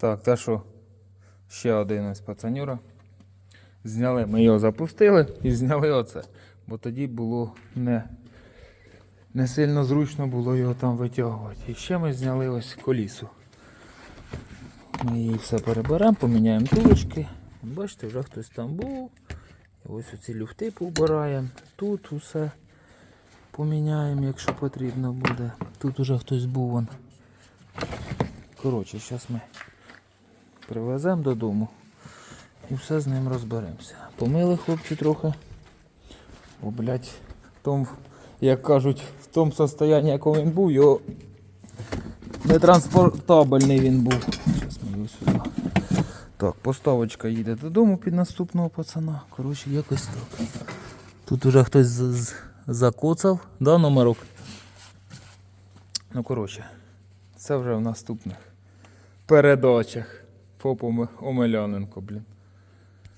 Так, та що ще один ось пацанюра. Зняли, ми його запустили і зняли оце. Бо тоді було не, не сильно зручно було його там витягувати. І ще ми зняли ось колісу. Ми її все переберемо, поміняємо тулочки. Бачите, вже хтось там був. І ось оці люфти поубираємо. Тут усе поміняємо, якщо потрібно буде. Тут уже хтось був. Коротше, зараз ми привеземо додому і все з ним розберемося. Помили хлопці трохи. О, блядь, в тому, як кажуть, в тому состоянні, якому він був, його нетранспортабельний він був. Зараз ми його сюди. Так, поставочка їде додому під наступного пацана. Коротше, якось так. Тут уже хтось закоцав, да, номерок? Ну, коротше, це вже в наступних передачах. Попу Омеляненко, блін.